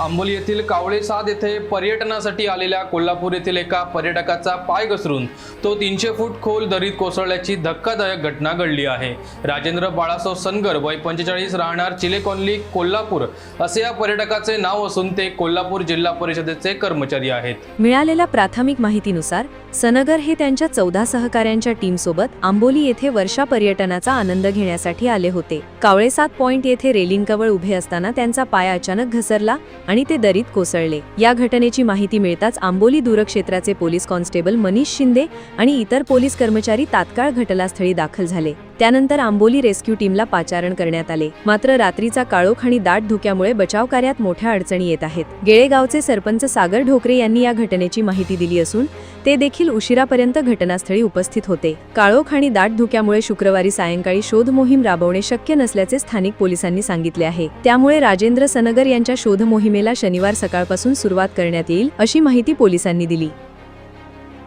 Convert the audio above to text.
आंबोली येथील कावळेसाद येथे पर्यटनासाठी आलेल्या कोल्हापूर येथील एका पर्यटकाचा पाय घसरून तो तीनशे फूट खोल दरीत कोसळल्याची धक्कादायक घटना घडली आहे. राजेंद्र बाळासाव सनगर वय पंचेचाळीस राहणार चिले कॉलनी कोल्हापूर. असे या पर्यटकाचे नाव असून ते कोल्हापूर जिल्हा परिषदेचे कर्मचारी आहेत. मिळालेल्या प्राथमिक माहितीनुसार सनगर हे त्यांच्या चौदा सहकाऱ्यांच्या टीमसोबत आंबोली येथे वर्षा पर्यटनाचा आनंद घेण्यासाठी आले होते. कावळेसात पॉइंट येथे रेलिंगकवळ उभे असताना त्यांचा पाय अचानक घसरला आणि ते दरीत कोसळले. या घटनेची माहिती मिळताच आंबोली दूरक्षेत्राचे पोलीस कॉन्स्टेबल मनीष शिंदे आणि इतर पोलीस कर्मचारी तात्काळ घटनास्थळी दाखल झाले. त्यानंतर आंबोली रेस्क्यू टीमला पाचारण करण्यात आले. मात्र रात्रीचा काळोख आणि दाट धुक्यामुळे बचाव कार्यात मोठ्या अडचणी येत आहेत. गेळेगावचे सरपंच सागर ढोकरे यांनी या घटनेची माहिती दिली असून ते देखील उशिरापर्यंत घटनास्थळी उपस्थित होते. काळोख आणि दाट धुक्यामुळे शुक्रवारी सायंकाळी शोध मोहीम राबवणे शक्य नसल्याचे स्थानिक पोलिसांनी सांगितले आहे. त्यामुळे राजेंद्र सनगर यांच्या शोध मोहिमेला शनिवार सकाळपासून सुरुवात करण्यात येईल अशी माहिती पोलिसांनी दिली.